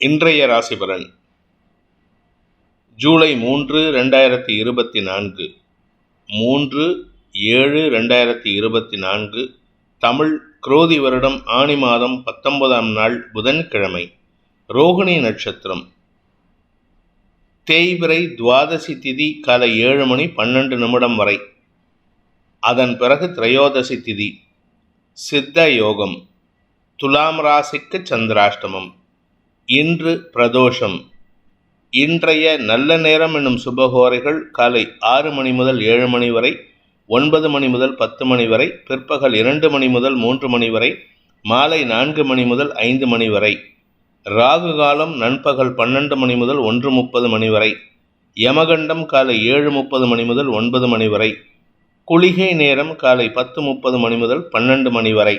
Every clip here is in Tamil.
இன்றைய ராசிபலன். ஜூலை மூன்று ரெண்டாயிரத்தி இருபத்தி நான்கு. மூன்று ஏழு ரெண்டாயிரத்தி இருபத்தி நான்கு. தமிழ் குரோதி வருடம் ஆணி மாதம் பத்தொன்பதாம் நாள் புதன்கிழமை. ரோகிணி நட்சத்திரம். தேய்பிரை துவாதசி திதி காலை ஏழு மணி பன்னெண்டு நிமிடம் வரை. அதன் பிறகு திரையோதசி திதி. சித்த யோகம். துலாம் ராசிக்கு சந்திராஷ்டமம். இன்று பிரதோஷம். இன்றைய நல்ல நேரம் என்னும் சுபகோரைகள் காலை ஆறு மணி முதல் ஏழு மணி வரை ஒன்பது மணி முதல் பத்து மணி வரை பிற்பகல் இரண்டு மணி முதல் மூன்று மணி வரை மாலை நான்கு மணி முதல் ஐந்து மணி வரை ராகு காலம் நண்பகல் பன்னெண்டு மணி முதல் ஒன்று முப்பது மணி வரை யமகண்டம் காலை ஏழு முப்பது மணி முதல் ஒன்பது மணி வரை குளிகை நேரம் காலை பத்து முப்பது மணி முதல் பன்னெண்டு மணி வரை.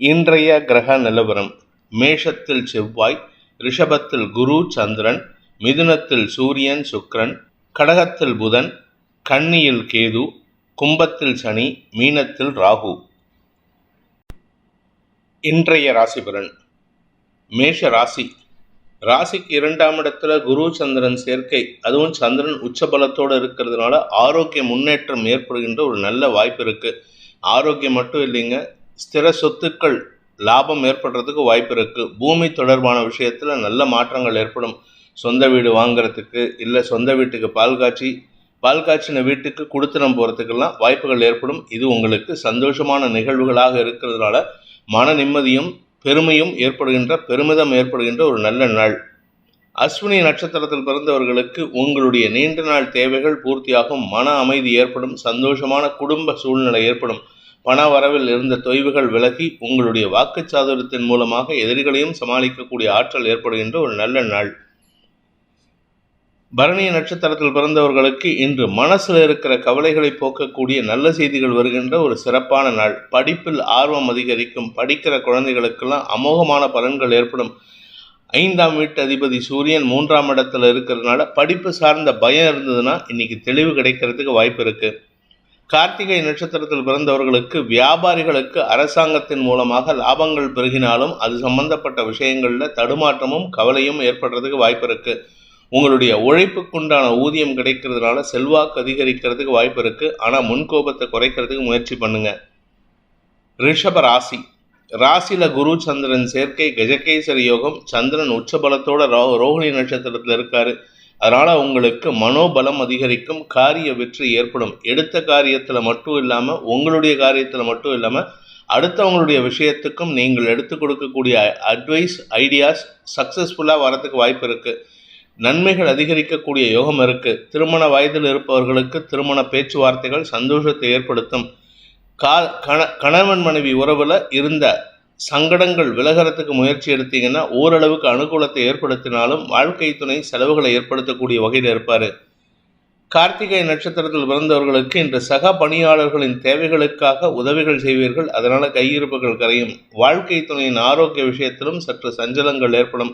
இன்றைய கிரக நிலவரம் மேஷத்தில் செவ்வாய் ரிஷபத்தில் குரு சந்திரன் மிதுனத்தில் சூரியன் சுக்ரன் கடகத்தில் புதன் கன்னியில் கேது கும்பத்தில் சனி மீனத்தில் ராகு. இன்றைய ராசிபுரன் மேஷ ராசி. ராசிக்கு இரண்டாம் இடத்துல குரு சந்திரன் சேர்க்கை. அதுவும் சந்திரன் உச்சபலத்தோடு இருக்கிறதுனால ஆரோக்கிய முன்னேற்றம் ஏற்படுகின்ற ஒரு நல்ல வாய்ப்பு இருக்குது ஆரோக்கியம் மட்டும் இல்லைங்க ஸ்திர சொத்துக்கள் லாபம் ஏற்படுறதுக்கு வாய்ப்பு இருக்கு. பூமி தொடர்பான விஷயத்துல நல்ல மாற்றங்கள் ஏற்படும். சொந்த வீடு வாங்குறதுக்கு இல்லை சொந்த வீட்டுக்கு பால் காய்ச்சி பால் காய்ச்சின வீட்டுக்கு கொடுத்தனம் போகிறதுக்கெல்லாம் வாய்ப்புகள் ஏற்படும். இது உங்களுக்கு சந்தோஷமான நிகழ்வுகளாக இருக்கிறதுனால மன நிம்மதியும் பெருமையும் ஏற்படுகின்ற பெருமிதம் ஏற்படுகின்ற ஒரு நல்ல நாள். அஸ்வினி நட்சத்திரத்தில் பிறந்தவர்களுக்கு உங்களுடைய நீண்ட நாள் தேவைகள் பூர்த்தியாகும். மன அமைதி ஏற்படும். சந்தோஷமான குடும்ப சூழ்நிலை ஏற்படும். பண வரவில் இருந்த தொய்வுகள் விலகி உங்களுடைய வாக்கு சாதுரத்தின் மூலமாக எதிரிகளையும் சமாளிக்கக்கூடிய ஆற்றல் ஏற்படுகின்ற ஒரு நல்ல நாள். பரணி நட்சத்திரத்தில் பிறந்தவர்களுக்கு இன்று மனசில் இருக்கிற கவலைகளை போக்கக்கூடிய நல்ல செய்திகள் வருகின்ற ஒரு சிறப்பான நாள். படிப்பில் ஆர்வம் அதிகரிக்கும் படிக்கிற குழந்தைகளுக்கெல்லாம் அமோகமான பலன்கள் ஏற்படும். ஐந்தாம் வீட்டு அதிபதி சூரியன் மூன்றாம் இடத்துல இருக்கிறதுனால படிப்பு சார்ந்த பயம் இருந்ததுன்னா இன்னைக்கு தெளிவு கிடைக்கிறதுக்கு வாய்ப்பு இருக்குது கார்த்திகை நட்சத்திரத்தில் பிறந்தவர்களுக்கு வியாபாரிகளுக்கு அரசாங்கத்தின் மூலமாக லாபங்கள் பெருகினாலும் அது சம்பந்தப்பட்ட விஷயங்களில் தடுமாற்றமும் கவலையும் ஏற்படுறதுக்கு வாய்ப்பு இருக்கு. உங்களுடைய உழைப்புக்குண்டான ஊதியம் கிடைக்கிறதுனால செல்வாக்கு அதிகரிக்கிறதுக்கு வாய்ப்பு இருக்கு. ஆனால் முன்கோபத்தை குறைக்கிறதுக்கு முயற்சி பண்ணுங்க. ரிஷப ராசி. ராசியில குரு சந்திரன் சேர்க்கை கஜகேசரி யோகம் சந்திரன் உச்சபலத்தோட ரோ ரோஹிணி நட்சத்திரத்தில் இருக்காரு. அதனால் உங்களுக்கு மனோபலம் அதிகரிக்கும் காரிய வெற்றி ஏற்படும். எடுத்த காரியத்தில் மட்டும் இல்லாமல் உங்களுடைய காரியத்தில் மட்டும் இல்லாமல் அடுத்தவங்களுடைய விஷயத்துக்கும் நீங்கள் எடுத்து கொடுக்கக்கூடிய அட்வைஸ் ஐடியாஸ் சக்ஸஸ்ஃபுல்லாக வரதுக்கு வாய்ப்பு இருக்குது நன்மைகள் அதிகரிக்கக்கூடிய யோகம் இருக்குது திருமண வயதில் இருப்பவர்களுக்கு திருமண பேச்சுவார்த்தைகள் சந்தோஷத்தை ஏற்படுத்தும். கா கண கணவன் மனைவி உறவில் இருந்த சங்கடங்கள் விலகிறதுக்கு முயற்சி எடுத்தீங்கன்னா ஓரளவுக்கு அனுகூலத்தை ஏற்படுத்தினாலும் வாழ்க்கை துணை செலவுகளை ஏற்படுத்தக்கூடிய வகையில் இருப்பார். கார்த்திகை நட்சத்திரத்தில் பிறந்தவர்களுக்கு இன்று சக பணியாளர்களின் தேவைகளுக்காக உதவிகள் செய்வீர்கள். அதனால் கையிருப்புகள் கரையும். வாழ்க்கை துணையின் ஆரோக்கிய விஷயத்திலும் சற்று சஞ்சலங்கள் ஏற்படும்.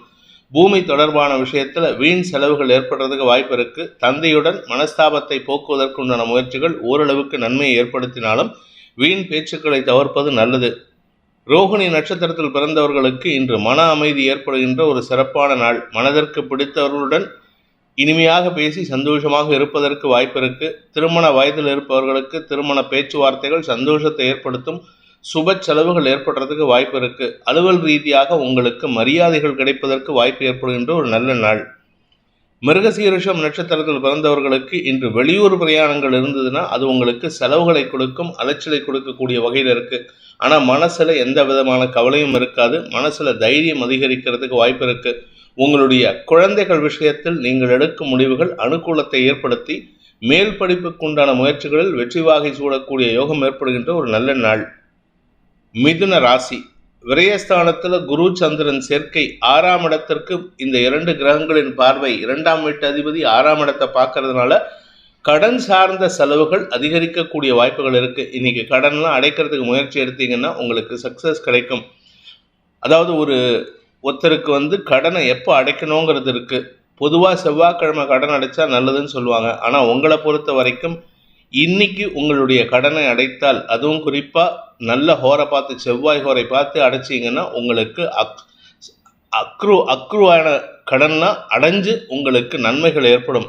பூமி தொடர்பான விஷயத்தில் வீண் செலவுகள் ஏற்படுறதுக்கு வாய்ப்பு இருக்கு. தந்தையுடன் மனஸ்தாபத்தை போக்குவதற்குண்டான முயற்சிகள் ஓரளவுக்கு நன்மையை ஏற்படுத்தினாலும் வீண் பேச்சுக்களை தவிர்ப்பது நல்லது. ரோஹிணி நட்சத்திரத்தில் பிறந்தவர்களுக்கு இன்று மன அமைதி ஏற்படுகின்ற ஒரு சிறப்பான நாள். மனதிற்கு பிடித்தவர்களுடன் இனிமையாக பேசி சந்தோஷமாக இருப்பதற்கு வாய்ப்பு இருக்கு. திருமண வயதில் இருப்பவர்களுக்கு திருமண பேச்சுவார்த்தைகள் சந்தோஷத்தை ஏற்படுத்தும் சுப செலவுகள் ஏற்படுறதுக்கு வாய்ப்பு இருக்கு. அலுவல் ரீதியாக உங்களுக்கு மரியாதைகள் கிடைப்பதற்கு வாய்ப்பு ஏற்படுகின்ற ஒரு நல்ல நாள். மிருகசீரிஷம் நட்சத்திரத்தில் பிறந்தவர்களுக்கு இன்று வெளியூர் பிரயாணங்கள் இருந்ததுன்னா அது உங்களுக்கு செலவுகளை கொடுக்கும் அலைச்சலை கொடுக்கக்கூடிய வகையில் இருக்குது ஆனால் மனசில் எந்த விதமான கவலையும் இருக்காது. மனசில் தைரியம் அதிகரிக்கிறதுக்கு வாய்ப்பு இருக்குது உங்களுடைய குழந்தைகள் விஷயத்தில் நீங்கள் எடுக்கும் முடிவுகள் அனுகூலத்தை ஏற்படுத்தி மேல் படிப்புக்குண்டான முயற்சிகளில் வெற்றி வாகை சூடக்கூடிய யோகம் ஏற்படுகின்ற ஒரு நல்ல நாள். மிதுன ராசி. விரயஸ்தானத்தில் குரு சந்திரன் சேர்க்கை ஆறாம் இடத்திற்கு இந்த இரண்டு கிரகங்களின் பார்வை இரண்டாம் வீட்டு அதிபதி ஆறாம் இடத்தை பார்க்கறதுனால கடன் சார்ந்த செலவுகள் அதிகரிக்கக்கூடிய வாய்ப்புகள் இருக்கு. இன்னைக்கு கடன்லாம் அடைக்கிறதுக்கு முயற்சி எடுத்தீங்கன்னா உங்களுக்கு சக்சஸ் கிடைக்கும். அதாவது ஒரு ஒருத்தருக்கு வந்து கடனை எப்போ அடைக்கணுங்கிறது இருக்கு. பொதுவாக செவ்வாய்க்கிழமை கடன் அடைச்சா நல்லதுன்னு சொல்லுவாங்க. ஆனால் உங்களை பொறுத்த வரைக்கும் இன்னைக்கு உங்களுடைய கடனை அடைத்தால் அதுவும் குறிப்பாக நல்ல ஹோரை பார்த்து செவ்வாய் ஹோரை பார்த்து அடைச்சிங்கன்னா உங்களுக்கு அக் அக்ரு அக்ருவான கடன்லாம் அடைஞ்சு உங்களுக்கு நன்மைகள் ஏற்படும்.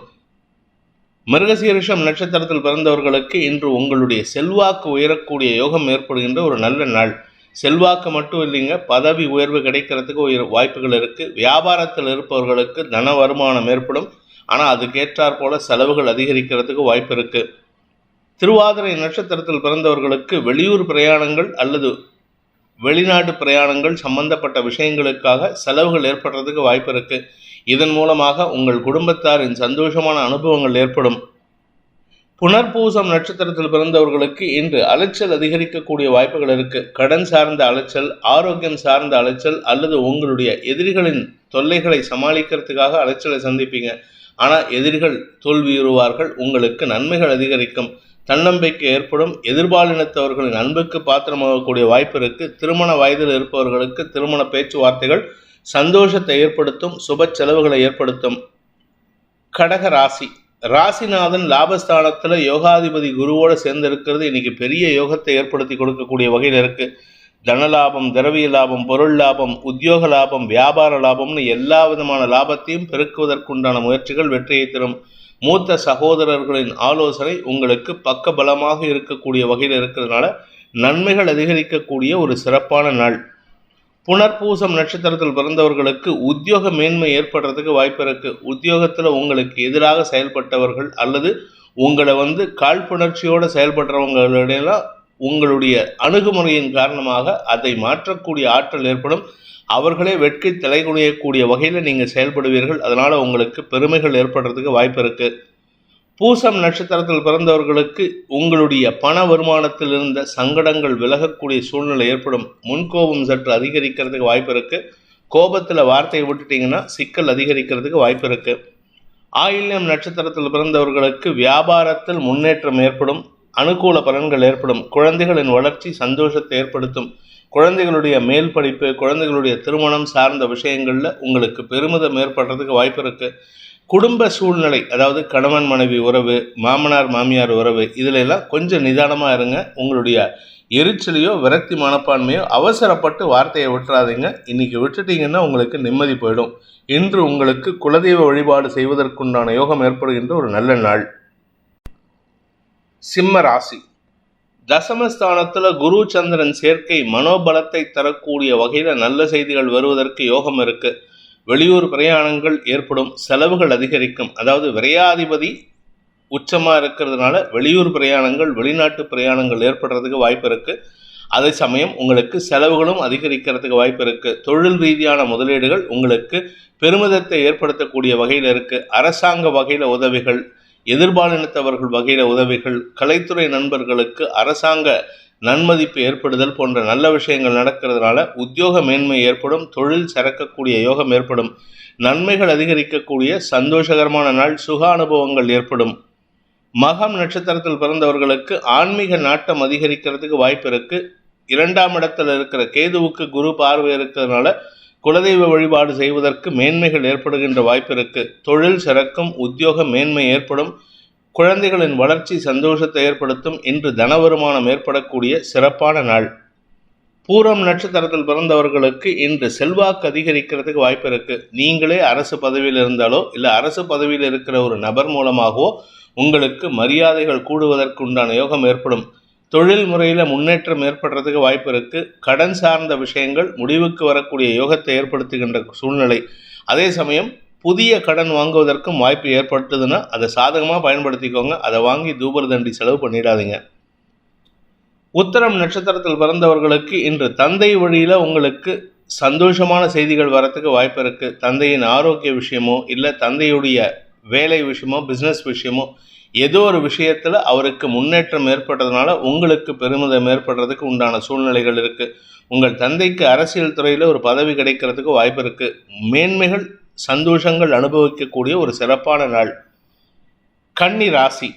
மிருகசீரிஷம் நட்சத்திரத்தில் பிறந்தவர்களுக்கு இன்று உங்களுடைய செல்வாக்கு உயரக்கூடிய யோகம் ஏற்படுகின்ற ஒரு நல்ல நாள். செல்வாக்கு மட்டும் இல்லைங்க பதவி உயர்வு கிடைக்கிறதுக்கு உயர் வாய்ப்புகள் இருக்குது வியாபாரத்தில் இருப்பவர்களுக்கு தன வருமானம் ஏற்படும். ஆனால் அதுக்கேற்றாற் போல செலவுகள் அதிகரிக்கிறதுக்கு வாய்ப்பு இருக்குது திருவாதிரை நட்சத்திரத்தில் பிறந்தவர்களுக்கு வெளியூர் பிரயாணங்கள் அல்லது வெளிநாட்டு பிரயாணங்கள் சம்பந்தப்பட்ட விஷயங்களுக்காக செலவுகள் ஏற்படுறதுக்கு வாய்ப்பு இருக்குது இதன் மூலமாக உங்கள் குடும்பத்தாரின் சந்தோஷமான அனுபவங்கள் ஏற்படும். புனர்பூசம் நட்சத்திரத்தில் பிறந்தவர்களுக்கு இன்று அலைச்சல் அதிகரிக்கக்கூடிய வாய்ப்புகள் இருக்கு. கடன் சார்ந்த அலைச்சல் ஆரோக்கியம் சார்ந்த அலைச்சல் அல்லது உங்களுடைய எதிரிகளின் தொல்லைகளை சமாளிக்கிறதுக்காக அலைச்சலை சந்திப்பீங்க. ஆனால் எதிரிகள் தோல்வியுறுவார்கள் உங்களுக்கு நன்மைகள் அதிகரிக்கும். தன்னம்பிக்கை ஏற்படும் எதிர்பாலினத்தவர்களின் அன்புக்கு பாத்திரமாகக்கூடிய வாய்ப்பு இருக்கு. திருமண வயதில் இருப்பவர்களுக்கு திருமண பேச்சுவார்த்தைகள் சந்தோஷத்தை ஏற்படுத்தும் சுப செலவுகளை ஏற்படுத்தும். கடக ராசி. ராசிநாதன் லாபஸ்தானத்தில் யோகாதிபதி குருவோடு சேர்ந்து இருக்கிறது இன்னைக்கு பெரிய யோகத்தை ஏற்படுத்தி கொடுக்கக்கூடிய வகையில் இருக்குது தன லாபம் திரவிய லாபம் பொருள் லாபம் உத்தியோக லாபம் வியாபார லாபம்னு எல்லா விதமான லாபத்தையும் பெருக்குவதற்குண்டான முயற்சிகள் வெற்றியை தரும். மூத்த சகோதரர்களின் ஆலோசனை உங்களுக்கு பக்க பலமாக இருக்கக்கூடிய வகையில் இருக்கிறதுனால நன்மைகள் அதிகரிக்கக்கூடிய ஒரு சிறப்பான நாள். புனர்பூசம் நட்சத்திரத்தில் பிறந்தவர்களுக்கு உத்தியோக மேன்மை ஏற்படுறதுக்கு வாய்ப்பு இருக்கு. உத்தியோகத்தில் உங்களுக்கு எதிராக செயல்பட்டவர்கள் அல்லது உங்களை வந்து காழ்ப்புணர்ச்சியோடு செயல்படுறவங்களிடையெல்லாம் உங்களுடைய அணுகுமுறையின் காரணமாக அதை மாற்றக்கூடிய ஆற்றல் ஏற்படும். அவர்களே வெட்கி தலைகுனியக்கூடிய வகையில் நீங்கள் செயல்படுவீர்கள். அதனால் உங்களுக்கு பெருமைகள் ஏற்படுறதுக்கு வாய்ப்பு இருக்குது பூசம் நட்சத்திரத்தில் பிறந்தவர்களுக்கு உங்களுடைய பண வருமானத்தில் இருந்த சங்கடங்கள் விலகக்கூடிய சூழ்நிலை ஏற்படும். முன்கோபம் சற்று அதிகரிக்கிறதுக்கு வாய்ப்பு இருக்கு. கோபத்தில் வார்த்தையை விட்டுட்டீங்கன்னா சிக்கல் அதிகரிக்கிறதுக்கு வாய்ப்பு இருக்கு. ஆயில்யம் நட்சத்திரத்தில் பிறந்தவர்களுக்கு வியாபாரத்தில் முன்னேற்றம் ஏற்படும். அனுகூல பலன்கள் ஏற்படும். குழந்தைகளின் வளர்ச்சி சந்தோஷத்தை ஏற்படுத்தும். குழந்தைகளுடைய மேல் படிப்பு குழந்தைகளுடைய திருமணம் சார்ந்த விஷயங்களில் உங்களுக்கு பெருமிதம் ஏற்படுறதுக்கு வாய்ப்பு இருக்குது குடும்ப சூழ்நிலை அதாவது கணவன் மனைவி உறவு மாமனார் மாமியார் உறவு இதில் எல்லாம் கொஞ்சம் நிதானமாக இருங்க. உங்களுடைய எரிச்சலையோ விரக்தி மனப்பான்மையோ அவசரப்பட்டு வார்த்தையை விட்டுறாதீங்க. இன்னைக்கு விட்டுட்டீங்கன்னா உங்களுக்கு நிம்மதி போயிடும். இன்று உங்களுக்கு குலதெய்வ வழிபாடு செய்வதற்குண்டான யோகம் ஏற்படுகின்ற ஒரு நல்ல நாள். சிம்ம ராசி. தசமஸ்தானத்தில் குரு சந்திரன் சேர்க்கை மனோபலத்தை தரக்கூடிய வகையில் நல்ல செய்திகள் வருவதற்கு யோகம் இருக்குது வெளியூர் பிரயாணங்கள் ஏற்படும் செலவுகள் அதிகரிக்கும். அதாவது விரையாதிபதி உச்சமாக இருக்கிறதுனால வெளியூர் பிரயாணங்கள் வெளிநாட்டு பிரயாணங்கள் ஏற்படுறதுக்கு வாய்ப்பு இருக்குது அதே சமயம் உங்களுக்கு செலவுகளும் அதிகரிக்கிறதுக்கு வாய்ப்பு இருக்குது தொழில் ரீதியான முதலீடுகள் உங்களுக்கு பெருமிதத்தை ஏற்படுத்தக்கூடிய வகையில் இருக்குது அரசாங்க வகையில் உதவிகள் எதிர்பாலினத்தவர்கள் வகையில் உதவிகள் கலைத்துறை நண்பர்களுக்கு அரசாங்க நன்மதிப்பு ஏற்படுதல் போன்ற நல்ல விஷயங்கள் நடக்கிறதுனால உத்தியோக மேன்மை ஏற்படும் தொழில் சிறக்கக்கூடிய யோகம் ஏற்படும் நன்மைகள் அதிகரிக்கக்கூடிய சந்தோஷகரமான நாள் சுக அனுபவங்கள் ஏற்படும். மகம் நட்சத்திரத்தில் பிறந்தவர்களுக்கு ஆன்மீக நாட்டம் அதிகரிக்கிறதுக்கு வாய்ப்பு இருக்கு. இரண்டாம் இடத்தில் இருக்கிற கேதுவுக்கு குரு பார்வை இருக்கிறதுனால குலதெய்வ வழிபாடு செய்வதற்கு மேன்மைகள் ஏற்படுகின்ற வாய்ப்பு இருக்கு. தொழில் சிறக்கும் உத்தியோக மேன்மை ஏற்படும். குழந்தைகளின் வளர்ச்சி சந்தோஷத்தை ஏற்படுத்தும் இன்று தன வருமானம் ஏற்படக்கூடிய சிறப்பான நாள். பூரம் நட்சத்திரத்தில் பிறந்தவர்களுக்கு இன்று செல்வாக்கு அதிகரிக்கிறதுக்கு வாய்ப்பு இருக்கு. நீங்களே அரசு பதவியில் இருந்தாலோ இல்லை அரசு பதவியில் இருக்கிற ஒரு நபர் மூலமாகவோ உங்களுக்கு மரியாதைகள் கூடுவதற்கு உண்டான யோகம் ஏற்படும். தொழில் முறையில் முன்னேற்றம் ஏற்படுறதுக்கு வாய்ப்பு இருக்கு. கடன் சார்ந்த விஷயங்கள் முடிவுக்கு வரக்கூடிய யோகத்தை ஏற்படுத்துகின்ற சூழ்நிலை. அதே சமயம் புதிய கடன் வாங்குவதற்கும் வாய்ப்பு ஏற்படுத்துதுன்னா அதை சாதகமாக பயன்படுத்திக்கோங்க. அதை வாங்கி தூபர் தண்டி செலவு பண்ணிடாதீங்க. உத்தரம் நட்சத்திரத்தில் பிறந்தவர்களுக்கு இன்று தந்தை வழியில் உங்களுக்கு சந்தோஷமான செய்திகள் வரத்துக்கு வாய்ப்பு இருக்குது தந்தையின் ஆரோக்கிய விஷயமோ இல்லை தந்தையுடைய வேலை விஷயமோ பிஸ்னஸ் விஷயமோ ஏதோ ஒரு விஷயத்தில் அவருக்கு முன்னேற்றம் ஏற்பட்டதுனால உங்களுக்கு பெருமிதம் ஏற்படுறதுக்கு உண்டான சூழ்நிலைகள் இருக்குது உங்கள் தந்தைக்கு அரசியல் துறையில் ஒரு பதவி கிடைக்கிறதுக்கு வாய்ப்பு இருக்குது மேன்மைகள் சந்தோஷங்கள் அனுபவிக்கக்கூடிய ஒரு சிறப்பான நாள். கன்னி ராசி.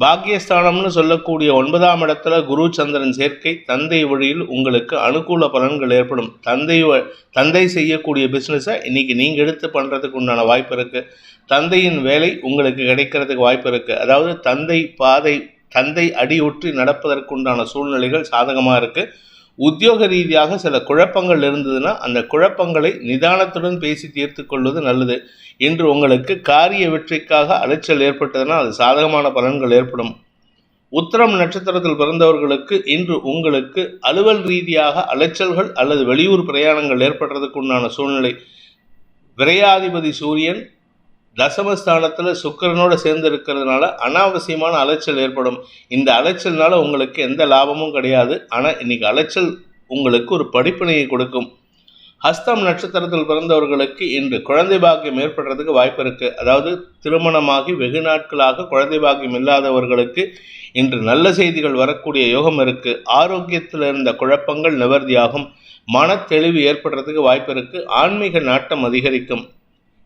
பாக்கியஸ்தானம்னு சொல்லக்கூடிய ஒன்பதாம் இடத்துல குரு சந்திரன் சேர்க்கை தந்தை வழியில் உங்களுக்கு அனுகூல பலன்கள் ஏற்படும். தந்தை வ- தந்தை செய்யக்கூடிய பிஸ்னஸை இன்னைக்கு நீங்கள் எடுத்து பண்ணுறதுக்கு உண்டான வாய்ப்பு இருக்குது தந்தையின் வேலை உங்களுக்கு கிடைக்கிறதுக்கு வாய்ப்பு இருக்குது அதாவது தந்தை பாதை தந்தை அடியொற்றி நடப்பதற்குண்டான சூழ்நிலைகள் சாதகமாக இருக்குது உத்தியோக ரீதியாக சில குழப்பங்கள் இருந்ததுன்னா அந்த குழப்பங்களை நிதானத்துடன் பேசி தீர்த்து கொள்வது நல்லது. இன்று உங்களுக்கு காரிய வெற்றிக்காக அலைச்சல் ஏற்பட்டதுன்னா அது சாதகமான பலன்கள் ஏற்படும். உத்தரம் நட்சத்திரத்தில் பிறந்தவர்களுக்கு இன்று உங்களுக்கு அலுவல் ரீதியாக அலைச்சல்கள் அல்லது வெளியூர் பிரயாணங்கள் ஏற்படுறதுக்கு உண்டான சூழ்நிலை. விரையாதிபதி சூரியன் தசமஸ்தானத்தில் சுக்கிரனோட சேர்ந்து இருக்கிறதுனால அனாவசியமான அலைச்சல் ஏற்படும். இந்த அலைச்சல்னால உங்களுக்கு எந்த லாபமும் கிடையாது. ஆனால் இன்னைக்கு அலைச்சல் உங்களுக்கு ஒரு படிப்பினையை கொடுக்கும். ஹஸ்தம் நட்சத்திரத்தில் பிறந்தவர்களுக்கு இன்று குழந்தை பாக்கியம் ஏற்படுறதுக்கு வாய்ப்பு இருக்குது அதாவது திருமணமாகி வெகு நாட்களாக குழந்தை பாக்கியம் இல்லாதவர்களுக்கு இன்று நல்ல செய்திகள் வரக்கூடிய யோகம் இருக்குது ஆரோக்கியத்தில் இருந்த குழப்பங்கள் நிவர்த்தியாகும். மனத்தெளிவு ஏற்படுறதுக்கு வாய்ப்பு இருக்குது ஆன்மீக நாட்டம் அதிகரிக்கும்.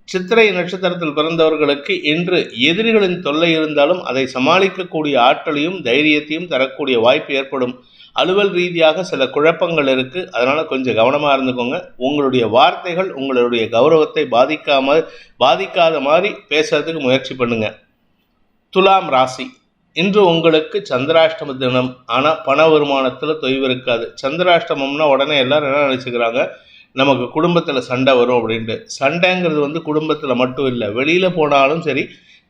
சித்திரை நட்சத்திரத்தில் பிறந்தவர்களுக்கு இன்று எதிரிகளின் தொல்லை இருந்தாலும் அதை சமாளிக்கக்கூடிய ஆற்றலையும் தைரியத்தையும் தரக்கூடிய வாய்ப்பு ஏற்படும். அலுவல் ரீதியாக சில குழப்பங்கள் இருக்கு. அதனால கொஞ்சம் கவனமா இருந்துக்கோங்க. உங்களுடைய வார்த்தைகள் உங்களுடைய கௌரவத்தை பாதிக்காம பாதிக்காத மாதிரி பேசுறதுக்கு முயற்சி பண்ணுங்க. துலாம் ராசி. இன்று உங்களுக்கு சந்திராஷ்டம தினம். ஆனால் பண வருமானத்தில் தொய்வு இருக்காது. சந்திராஷ்டமம்னா உடனே எல்லாரும் என்ன நினச்சிக்கிறாங்க? நமக்கு குடும்பத்தில் சண்டை வரும் அப்படின்ட்டு. சண்டைங்கிறது வந்து குடும்பத்தில் மட்டும் இல்லை. வெளியில் போனாலும் சரி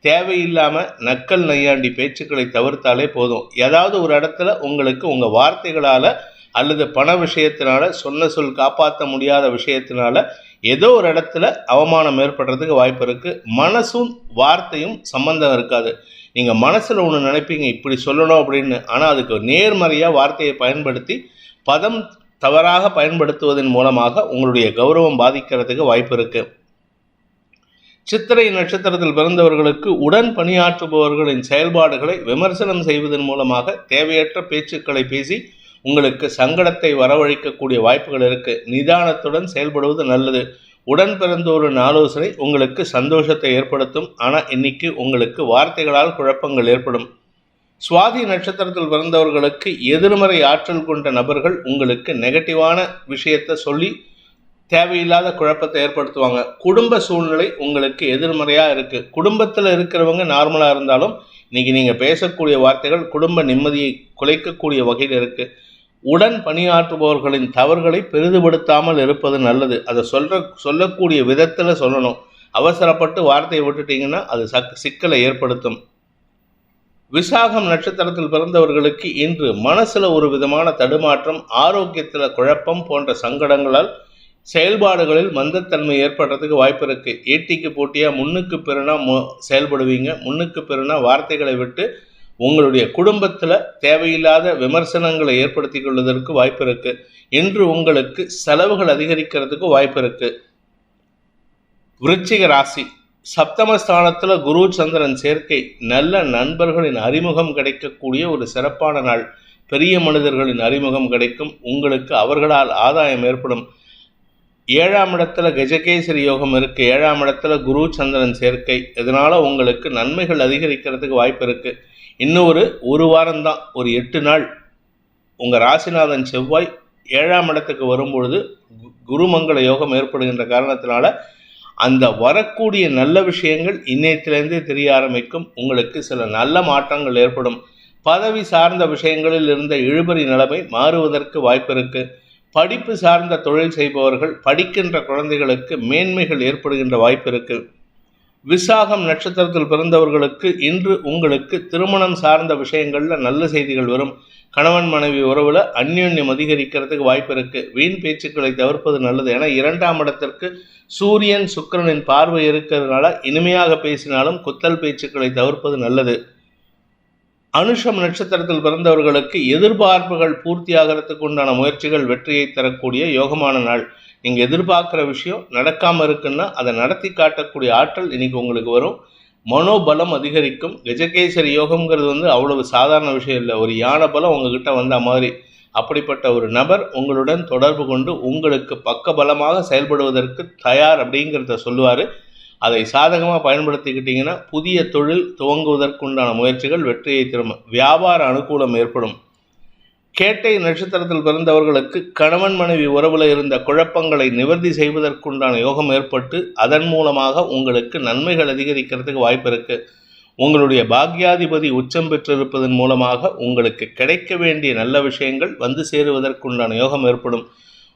தேவையில்லாமல் நக்கல் நையாண்டி பேச்சுக்களை தவிர்த்தாலே போதும். ஏதாவது ஒரு இடத்துல உங்களுக்கு உங்கள் வார்த்தைகளால் அல்லது பண விஷயத்தினால சொன்ன சொல் காப்பாற்ற முடியாத விஷயத்தினால ஏதோ ஒரு இடத்துல அவமானம் ஏற்படுறதுக்கு வாய்ப்பு இருக்குது மனசும் வார்த்தையும் சம்பந்தம் இருக்காது. நீங்கள் மனசில் ஒன்று நினைப்பீங்க இப்படி சொல்லணும் அப்படின்னு. ஆனால் அதுக்கு நேர்மறையாக வார்த்தையை பயன்படுத்தி பதம் தவறாக பயன்படுத்துவதன் மூலமாக உங்களுடைய கௌரவம் பாதிக்கிறதுக்கு வாய்ப்பு இருக்கு. சித்திரை நட்சத்திரத்தில் பிறந்தவர்களுக்கு உடன் பணியாற்றுபவர்களின் செயல்பாடுகளை விமர்சனம் செய்வதன் மூலமாக தேவையற்ற பேச்சுக்களை பேசி உங்களுக்கு சங்கடத்தை வரவழைக்கக்கூடிய வாய்ப்புகள் இருக்கு. நிதானத்துடன் செயல்படுவது நல்லது. உடன் பிறந்தோரின் ஆலோசனை உங்களுக்கு சந்தோஷத்தை ஏற்படுத்தும். ஆனால் இன்னைக்கு உங்களுக்கு வார்த்தைகளால் குழப்பங்கள் ஏற்படும். சுவாதி நட்சத்திரத்தில் பிறந்தவர்களுக்கு எதிர்மறை ஆற்றல் கொண்ட நபர்கள் உங்களுக்கு நெகட்டிவான விஷயத்தை சொல்லி தேவையில்லாத குழப்பத்தை ஏற்படுத்துவாங்க. குடும்ப சூழ்நிலை உங்களுக்கு எதிர்மறையாக இருக்குது குடும்பத்தில் இருக்கிறவங்க நார்மலாக இருந்தாலும் இன்னைக்கு நீங்கள் பேசக்கூடிய வார்த்தைகள் குடும்ப நிம்மதியை குலைக்கக்கூடிய வகையில் இருக்குது உடன் பணியாற்றுபவர்களின் தவறுகளை பெரிதுபடுத்தாமல் இருப்பது நல்லது. அதை சொல்கிற சொல்லக்கூடிய விதத்தில் சொல்லணும். அவசரப்பட்டு வார்த்தையை விட்டுட்டீங்கன்னா அது சக் சிக்கலை ஏற்படுத்தும். விசாகம் நட்சத்திரத்தில் பிறந்தவர்களுக்கு இன்று மனசுல ஒரு விதமான தடுமாற்றம் ஆரோக்கியத்தில் குழப்பம் போன்ற சங்கடங்களால் செயல்பாடுகளில் மந்தத்தன்மை ஏற்படுறதுக்கு வாய்ப்பு இருக்கு. ஏட்டிக்கு போட்டியா முன்னுக்கு பிறனா செயல்படுவீங்க. முன்னுக்கு பிறனா வார்த்தைகளை விட்டு உங்களுடைய குடும்பத்தில் தேவையில்லாத விமர்சனங்களை ஏற்படுத்தி கொள்வதற்கு வாய்ப்பு இருக்கு. இன்று உங்களுக்கு செலவுகள் அதிகரிக்கிறதுக்கு வாய்ப்பு இருக்கு. விருச்சிக ராசி. சப்தமஸ்தானத்தில் குரு சந்திரன் சேர்க்கை நல்ல நண்பர்களின் அறிமுகம் கிடைக்கக்கூடிய ஒரு சிறப்பான நாள். பெரிய மனிதர்களின் அறிமுகம் கிடைக்கும். உங்களுக்கு அவர்களால் ஆதாயம் ஏற்படும். ஏழாம் இடத்துல கஜகேசரி யோகம் இருக்கு. ஏழாம் இடத்துல குரு சந்திரன் சேர்க்கை. இதனால உங்களுக்கு நன்மைகள் அதிகரிக்கிறதுக்கு வாய்ப்பு இருக்கு. இன்னும் ஒரு ஒரு வாரம்தான் ஒரு எட்டு நாள். உங்கள் ராசிநாதன் செவ்வாய் ஏழாம் இடத்துக்கு வரும்பொழுது குருமங்கள யோகம் ஏற்படுகின்ற காரணத்தினால அந்த வரக்கூடிய நல்ல விஷயங்கள் இன்னையத்திலேருந்தே தெரிய ஆரம்பிக்கும். உங்களுக்கு சில நல்ல மாற்றங்கள் ஏற்படும். பதவி சார்ந்த விஷயங்களில் இருந்த இழுபறி நிலைமை மாறுவதற்கு வாய்ப்பு இருக்கு. படிப்பு சார்ந்த தொழில் செய்பவர்கள் படிக்கின்ற குழந்தைகளுக்கு மேன்மைகள் ஏற்படுகின்ற வாய்ப்பு இருக்கு. விசாகம் நட்சத்திரத்தில் பிறந்தவர்களுக்கு இன்று உங்களுக்கு திருமணம் சார்ந்த விஷயங்களில் நல்ல செய்திகள் வரும். கணவன் மனைவி உறவில் அந்யோன்யம் அதிகரிக்கிறதுக்கு வாய்ப்பு இருக்கு. வீண் பேச்சுக்களை தவிர்ப்பது நல்லது. என இரண்டாம் இடத்திற்கு சூரியன் சுக்கிரனின் பார்வை இருக்கிறதுனால இனிமையாக பேசினாலும் குத்தல் பேச்சுக்களை தவிர்ப்பது நல்லது. அனுஷம் நட்சத்திரத்தில் பிறந்தவர்களுக்கு எதிர்பார்ப்புகள் பூர்த்தியாகிறதுக்கு உண்டான முயற்சிகள் வெற்றியை தரக்கூடிய யோகமான நாள். நீங்கள் எதிர்பார்க்குற விஷயம் நடக்காமல் இருக்குன்னா அதை நடத்தி காட்டக்கூடிய ஆற்றல் இன்னைக்கு உங்களுக்கு வரும். மனோபலம் அதிகரிக்கும். கஜகேசரி யோகம்ங்கிறது வந்து அவ்வளவு சாதாரண விஷயம் இல்லை. ஒரு யானை பலம் உங்ககிட்ட வந்த மாதிரி. அப்படிப்பட்ட ஒரு நபர் உங்களுடன் தொடர்பு கொண்டு உங்களுக்கு பக்கபலமாக செயல்படுவதற்கு தயார் அப்படிங்கிறத சொல்லுவார். அதை சாதகமாக பயன்படுத்திக்கிட்டிங்கன்னா புதிய தொழில் துவங்குவதற்குண்டான முயற்சிகள் வெற்றியை திரும்ப வியாபார அனுகூலம் ஏற்படும். கேட்டை நட்சத்திரத்தில் பிறந்தவர்களுக்கு கணவன் மனைவி உறவில் இருந்த குழப்பங்களை நிவர்த்தி செய்வதற்குண்டான யோகம் ஏற்பட்டு அதன் மூலமாக உங்களுக்கு நன்மைகள் அதிகரிக்கிறதுக்கு வாய்ப்பு இருக்குது உங்களுடைய பாக்யாதிபதி உச்சம் பெற்றிருப்பதன் மூலமாக உங்களுக்கு கிடைக்க வேண்டிய நல்ல விஷயங்கள் வந்து சேருவதற்குண்டான யோகம் ஏற்படும்.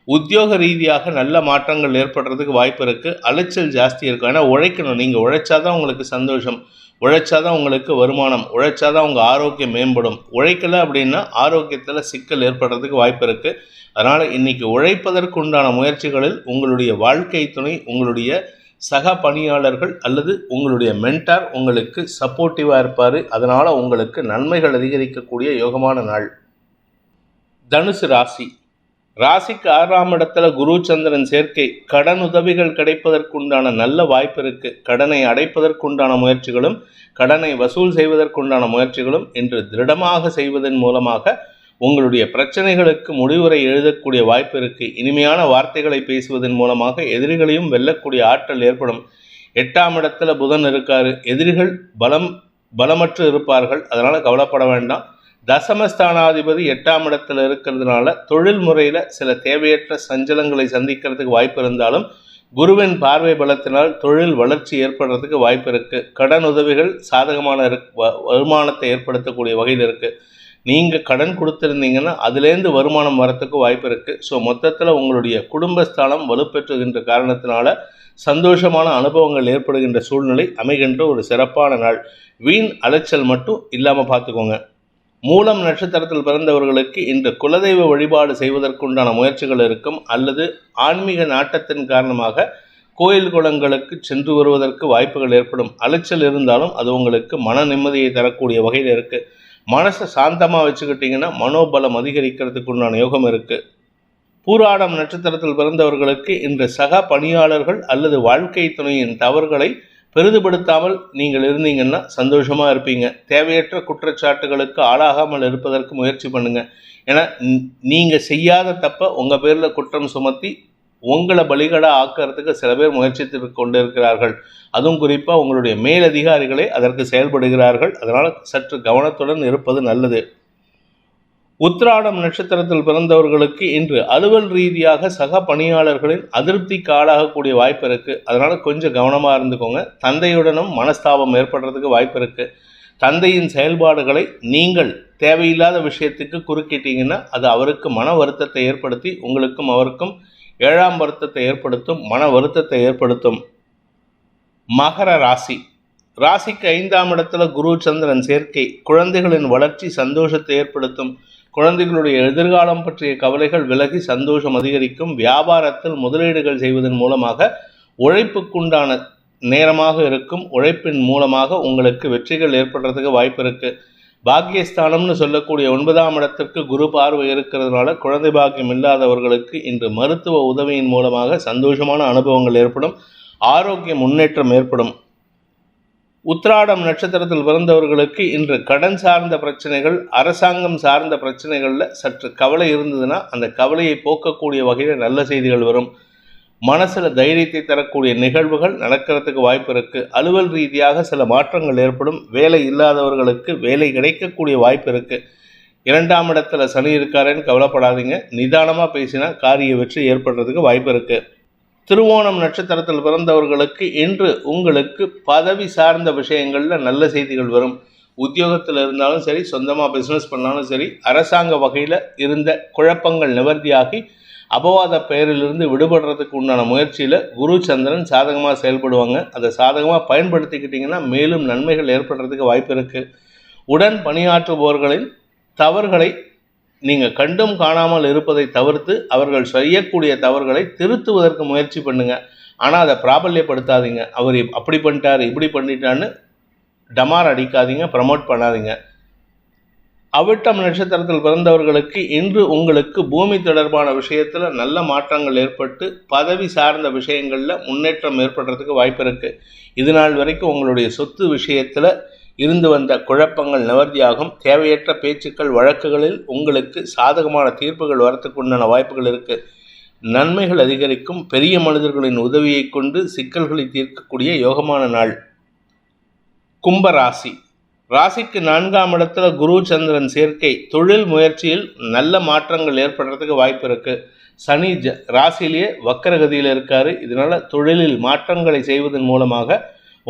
உத்தியோக ரீதியாக நல்ல மாற்றங்கள் ஏற்படுறதுக்கு வாய்ப்பு இருக்குது அலைச்சல் ஜாஸ்தி இருக்கும் ஏன்னா உழைக்கணும். நீங்கள் உழைச்சாதான் உங்களுக்கு சந்தோஷம். உழைச்சாதான் உங்களுக்கு வருமானம். உழைச்சாதான் உங்கள் ஆரோக்கியம் மேம்படும். உழைக்கலை அப்படின்னா ஆரோக்கியத்தில் சிக்கல் ஏற்படுறதுக்கு வாய்ப்பு இருக்குது அதனால் இன்றைக்கி உழைப்பதற்கு உண்டான முயற்சிகளில் உங்களுடைய வாழ்க்கை துணை உங்களுடைய சக பணியாளர்கள் அல்லது உங்களுடைய மென்டார் உங்களுக்கு சப்போர்ட்டிவாக இருப்பார். அதனால் உங்களுக்கு நன்மைகள் அதிகரிக்கக்கூடிய யோகமான நாள். தனுசு ராசி. ராசிக்கு ஆறாம் இடத்துல குரு சந்திரன் சேர்க்கை. கடன் உதவிகள் கிடைப்பதற்குண்டான நல்ல வாய்ப்பு இருக்கு. கடனை அடைப்பதற்குண்டான முயற்சிகளும் கடனை வசூல் செய்வதற்குண்டான முயற்சிகளும் இன்று திருடமாக செய்வதன் மூலமாக உங்களுடைய பிரச்சனைகளுக்கு முடிவுரை எழுதக்கூடிய வாய்ப்பு இருக்கு. இனிமையான வார்த்தைகளை பேசுவதன் மூலமாக எதிரிகளையும் வெல்லக்கூடிய ஆற்றல் ஏற்படும். எட்டாம் இடத்துல புதன் இருக்காரு. எதிரிகள் பலம் பலமற்று இருப்பார்கள். அதனால கவலைப்பட வேண்டாம். தசமஸ்தானாதிபதி எட்டாம் இடத்துல இருக்கிறதுனால தொழில் முறையில் சில தேவையற்ற சஞ்சலங்களை சந்திக்கிறதுக்கு வாய்ப்பு இருந்தாலும் குருவின் பார்வை பலத்தினால் தொழில் வளர்ச்சி ஏற்படுறதுக்கு வாய்ப்பு இருக்குது கடன் உதவிகள் சாதகமான வருமானத்தை ஏற்படுத்தக்கூடிய வகையில் இருக்குது நீங்கள் கடன் கொடுத்துருந்தீங்கன்னா அதுலேருந்து வருமானம் வரத்துக்கு வாய்ப்பு இருக்குது ஸோ மொத்தத்தில் உங்களுடைய குடும்பஸ்தானம் வலுப்பெற்றுகின்ற காரணத்தினால சந்தோஷமான அனுபவங்கள் ஏற்படுகின்ற சூழ்நிலை அமைகின்ற ஒரு சிறப்பான நாள். வீண் அலைச்சல் மட்டும் இல்லாமல் பார்த்துக்கோங்க மூலம் நட்சத்திரத்தில் பிறந்தவர்களுக்கு இன்று குலதெய்வ வழிபாடு செய்வதற்குண்டான முயற்சிகள் இருக்கும். அல்லது ஆன்மீக நாட்டத்தின் காரணமாக கோயில் குளங்களுக்கு சென்று வருவதற்கு வாய்ப்புகள் ஏற்படும். அலைச்சல் இருந்தாலும் அது உங்களுக்கு மன நிம்மதியை தரக்கூடிய வகையில் இருக்குது மனசை சாந்தமாக வச்சுக்கிட்டிங்கன்னா மனோபலம் அதிகரிக்கிறதுக்கு உண்டான யோகம் இருக்குது பூராடம் நட்சத்திரத்தில் பிறந்தவர்களுக்கு இன்று சக பணியாளர்கள் அல்லது வாழ்க்கை துணையின் தவறுகளை பெரிதுபடுத்தாமல் நீங்கள் இருந்தீங்கன்னா சந்தோஷமாக இருப்பீங்க. தேவையற்ற குற்றச்சாட்டுகளுக்கு ஆளாகாமல் இருப்பதற்கு முயற்சி பண்ணுங்கள் ஏன்னா நீங்கள் செய்யாத தப்ப உங்கள் பேரில் குற்றம் சுமத்தி உங்களை பலிகடாக ஆக்கிறதுக்கு சில பேர் முயற்சித்து கொண்டு இருக்கிறார்கள் அதுவும் குறிப்பாக உங்களுடைய மேலதிகாரிகளே அதற்கு செயல்படுகிறார்கள். அதனால் சற்று கவனத்துடன் இருப்பது நல்லது. உத்ராடம் நட்சத்திரத்தில் பிறந்தவர்களுக்கு இன்று அலுவல் ரீதியாக சக பணியாளர்களின் அதிருப்திக்கு ஆளாகக்கூடிய வாய்ப்பு இருக்குது அதனால் கொஞ்சம் கவனமாக இருந்துக்கோங்க. தந்தையுடனும் மனஸ்தாபம் ஏற்படுறதுக்கு வாய்ப்பு இருக்குது தந்தையின் செயல்பாடுகளை நீங்கள் தேவையில்லாத விஷயத்துக்கு குறுக்கிட்டீங்கன்னா அது அவருக்கு மன வருத்தத்தை ஏற்படுத்தி உங்களுக்கும் அவருக்கும் ஏழாம் வருத்தத்தை ஏற்படுத்தும் மன வருத்தத்தை ஏற்படுத்தும் மகர ராசி. ராசிக்கு ஐந்தாம் இடத்துல குரு சந்திரன் சேர்க்கை. குழந்தைகளின் வளர்ச்சி சந்தோஷத்தை ஏற்படுத்தும். குழந்தைகளுடைய எதிர்காலம் பற்றிய கவலைகள் விலகி சந்தோஷம் அதிகரிக்கும். வியாபாரத்தில் முதலீடுகள் செய்வதன் மூலமாக உழைப்புக்குண்டான நேரமாக இருக்கும். உழைப்பின் மூலமாக உங்களுக்கு வெற்றிகள் ஏற்படுறதுக்கு வாய்ப்பு இருக்குது பாக்கியஸ்தானம்னு சொல்லக்கூடிய ஒன்பதாம் இடத்திற்கு குரு பார்வை இருக்கிறதுனால குழந்தை பாக்கியம் இல்லாதவர்களுக்கு இன்று மருத்துவ உதவியின் மூலமாக சந்தோஷமான அனுபவங்கள் ஏற்படும் ஆரோக்கிய முன்னேற்றம் ஏற்படும். உத்ராடம் நட்சத்திரத்தில் பிறந்தவர்களுக்கு இன்று கடன் சார்ந்த பிரச்சனைகள் அரசாங்கம் சார்ந்த பிரச்சனைகளில் சற்று கவலை இருந்ததுன்னா அந்த கவலையை போக்கக்கூடிய வகையில் நல்ல செய்திகள் வரும். மனசில் தைரியத்தை தரக்கூடிய நிகழ்வுகள் நடக்கிறதுக்கு வாய்ப்பு இருக்குது அலுவல் ரீதியாக சில மாற்றங்கள் ஏற்படும். வேலை இல்லாதவர்களுக்கு வேலை கிடைக்கக்கூடிய வாய்ப்பு இருக்குது இரண்டாம் இடத்துல சனி இருக்காருன்னு கவலைப்படாதீங்க. நிதானமாக பேசினா காரிய வெற்றி ஏற்படுறதுக்கு வாய்ப்பு இருக்குது திருவோணம் நட்சத்திரத்தில் பிறந்தவர்களுக்கு இன்று உங்களுக்கு பதவி சார்ந்த விஷயங்களில் நல்ல செய்திகள் வரும். உத்தியோகத்தில் இருந்தாலும் சரி சொந்தமாக பிஸ்னஸ் பண்ணாலும் சரி அரசாங்க வகையில் இருந்த குழப்பங்கள் நிவர்த்தியாகி அபவாத பெயரிலிருந்து விடுபடுறதுக்கு உண்டான முயற்சியில் குரு சந்திரன் சாதகமாக செயல்படுவாங்க. அதை சாதகமாக பயன்படுத்திக்கிட்டிங்கன்னா மேலும் நன்மைகள் ஏற்படுறதுக்கு வாய்ப்பு இருக்குது உடன் பணியாற்றுபவர்களின் தவறுகளை நீங்கள் கண்டும் காணாமல் இருப்பதை தவிர்த்து அவர்கள் செய்யக்கூடிய தவறுகளை திருத்துவதற்கு முயற்சி பண்ணுங்கள் ஆனால் அதை பிராபல்யப்படுத்தாதீங்க. அவர் அப்படி பண்ணிட்டார் இப்படி பண்ணிட்டான்னு டமார் அடிக்காதீங்க ப்ரமோட் பண்ணாதீங்க. அவிட்டம் நட்சத்திரத்தில் பிறந்தவர்களுக்கு இன்று உங்களுக்கு பூமி தொடர்பான விஷயத்தில் நல்ல மாற்றங்கள் ஏற்பட்டு பதவி சார்ந்த விஷயங்களில் முன்னேற்றம் ஏற்படுறதுக்கு வாய்ப்பு இருக்குது இது நாள் வரைக்கும் உங்களுடைய சொத்து விஷயத்தில் இருந்து வந்த குழப்பங்கள் நிவர்த்தியாகும். தேவையற்ற பேச்சுக்கள் வழக்குகளில் உங்களுக்கு சாதகமான தீர்ப்புகள் வரத்துக்கு உண்டான வாய்ப்புகள் இருக்குது நன்மைகள் அதிகரிக்கும். பெரிய மனிதர்களின் உதவியை கொண்டு சிக்கல்களை தீர்க்கக்கூடிய யோகமான நாள். கும்பராசி ராசிக்கு நான்காம் இடத்துல குரு சந்திரன் சேர்க்கை. தொழில் முயற்சியில் நல்ல மாற்றங்கள் ஏற்படுறதுக்கு வாய்ப்பு இருக்குது சனி ஜ ராசியிலேயே வக்கரகதியில் இருக்கார். இதனால் தொழிலில் மாற்றங்களை செய்வதன் மூலமாக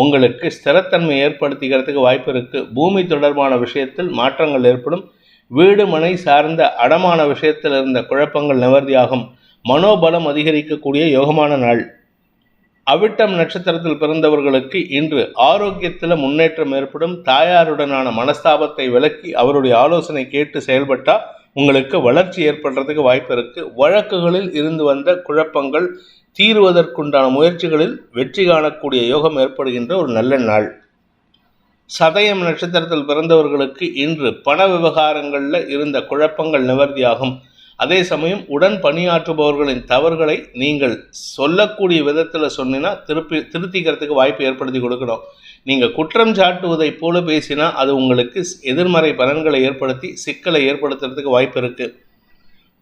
உங்களுக்கு ஸ்திரத்தன்மை ஏற்படுத்திக்கிறதுக்கு வாய்ப்பு இருக்குது பூமி தொடர்பான விஷயத்தில் மாற்றங்கள் ஏற்படும். வீடு மனை சார்ந்த அடமான விஷயத்தில் இருந்த குழப்பங்கள் நிவர்த்தியாகும். மனோபலம் அதிகரிக்கக்கூடிய யோகமான நாள். அவிட்டம் நட்சத்திரத்தில் பிறந்தவர்களுக்கு இன்று ஆரோக்கியத்தில் முன்னேற்றம் ஏற்படும். தாயாருடனான மனஸ்தாபத்தை விலக்கி அவருடைய ஆலோசனை கேட்டு செயல்பட்டால் உங்களுக்கு வளர்ச்சி ஏற்படுறதுக்கு வாய்ப்பு இருக்கு. வழக்குகளில் இருந்து வந்த குழப்பங்கள் தீர்வதற்குண்டான முயற்சிகளில் வெற்றி காணக்கூடிய யோகம் ஏற்படுகின்ற ஒரு நல்ல நாள். சதயம் நட்சத்திரத்தில் பிறந்தவர்களுக்கு இன்று பண விவகாரங்களில் இருந்த குழப்பங்கள் நிவர்த்தியாகும். அதே சமயம் உடன் பணியாற்றுபவர்களின் தவறுகளை நீங்கள் சொல்லக்கூடிய விதத்தில் சொன்னீங்கன்னா திருப்பி திருத்திக்கிறதுக்கு வாய்ப்பு ஏற்படுத்தி கொடுக்கணும். நீங்கள் குற்றம் சாட்டுவதை போல பேசினா அது உங்களுக்கு எதிர்மறை பலன்களை ஏற்படுத்தி சிக்கலை ஏற்படுத்துறதுக்கு வாய்ப்பு இருக்குது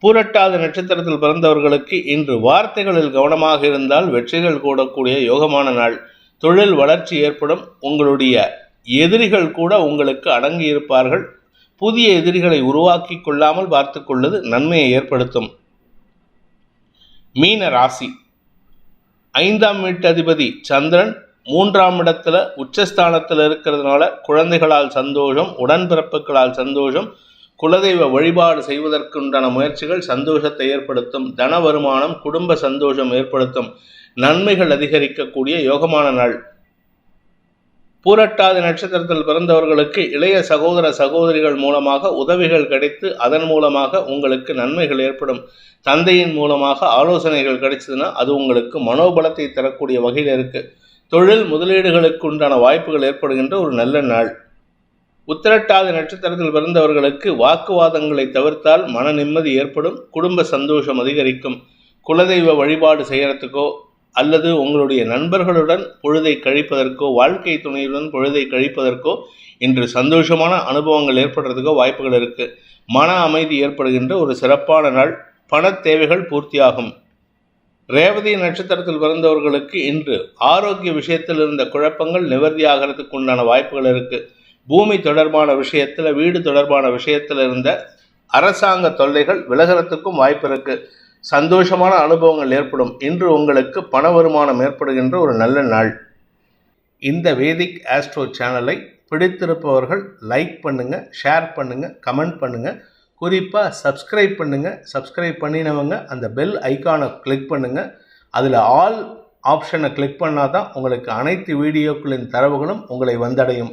பூரட்டாத நட்சத்திரத்தில் பிறந்தவர்களுக்கு இன்று வார்த்தைகளில் கவனமாக இருந்தால் வெற்றிகள் கூடக்கூடிய யோகமான நாள். தொழில் வளர்ச்சி ஏற்படும். உங்களுடைய எதிரிகள் கூட உங்களுக்கு அடங்கி இருப்பார்கள் புதிய எதிரிகளை உருவாக்கி கொள்ளாமல் பார்த்து கொள்வது நன்மையை ஏற்படுத்தும். மீன ராசி. ஐந்தாம் வீட்டதிபதி சந்திரன் மூன்றாம் இடத்துல உச்சஸ்தானத்தில் இருக்கிறதுனால குழந்தைகளால் சந்தோஷம் உடன்பிறப்புகளால் சந்தோஷம் குலதெய்வ வழிபாடு செய்வதற்குண்டான முயற்சிகள் சந்தோஷத்தை ஏற்படுத்தும் தன வருமானம் குடும்ப சந்தோஷம் ஏற்படுத்தும் நன்மைகள் அதிகரிக்கக்கூடிய யோகமான நாள். பூரட்டாதி நட்சத்திரத்தில் பிறந்தவர்களுக்கு இளைய சகோதர சகோதரிகள் மூலமாக உதவிகள் கிடைத்து அதன் மூலமாக உங்களுக்கு நன்மைகள் ஏற்படும். தந்தையின் மூலமாக ஆலோசனைகள் கிடைச்சதுன்னா அது உங்களுக்கு மனோபலத்தை தரக்கூடிய வகையில் இருக்கு. தொழில் முதலீடுகளுக்கு உண்டான வாய்ப்புகள் ஏற்படுகின்ற ஒரு நல்ல நாள். உத்திரட்டாதி நட்சத்திரத்தில் பிறந்தவர்களுக்கு வாக்குவாதங்களை தவிர்த்தால் மன நிம்மதி ஏற்படும் குடும்ப சந்தோஷம் அதிகரிக்கும். குலதெய்வ வழிபாடு செய்யறதுக்கோ அல்லது உங்களுடைய நண்பர்களுடன் பொழுதை கழிப்பதற்கோ வாழ்க்கை துணையுடன் பொழுதை கழிப்பதற்கோ இன்று சந்தோஷமான அனுபவங்கள் ஏற்படுறதுக்கோ வாய்ப்புகள் இருக்குது மன அமைதி ஏற்படுகின்ற ஒரு சிறப்பான நாள். பண தேவைகள் பூர்த்தியாகும். ரேவதி நட்சத்திரத்தில் பிறந்தவர்களுக்கு இன்று ஆரோக்கிய விஷயத்தில் இருந்த குழப்பங்கள் நிவர்த்தியாகிறதுக்கு உண்டான வாய்ப்புகள் இருக்குது பூமி தொடர்பான விஷயத்தில் வீடு தொடர்பான விஷயத்தில் இருந்த அரசாங்க தொல்லைகள் விலகிறதுக்கும் வாய்ப்பு இருக்குது சந்தோஷமான அனுபவங்கள் ஏற்படும். இன்று உங்களுக்கு பண வருமானம் ஏற்படுகின்ற ஒரு நல்ல நாள். இந்த வேதிக் ஆஸ்ட்ரோ சேனலை பிடித்திருப்பவர்கள் லைக் பண்ணுங்கள் ஷேர் பண்ணுங்கள் கமெண்ட் பண்ணுங்கள் குறிப்பாக சப்ஸ்கிரைப் பண்ணுங்கள் சப்ஸ்கிரைப் பண்ணினவங்க அந்த பெல் ஐக்கானை கிளிக் பண்ணுங்கள் அதில் ஆல் ஆப்ஷனை கிளிக் பண்ணால் தான் உங்களுக்கு அனைத்து வீடியோக்களின் தரவுகளும் உங்களை வந்தடையும்.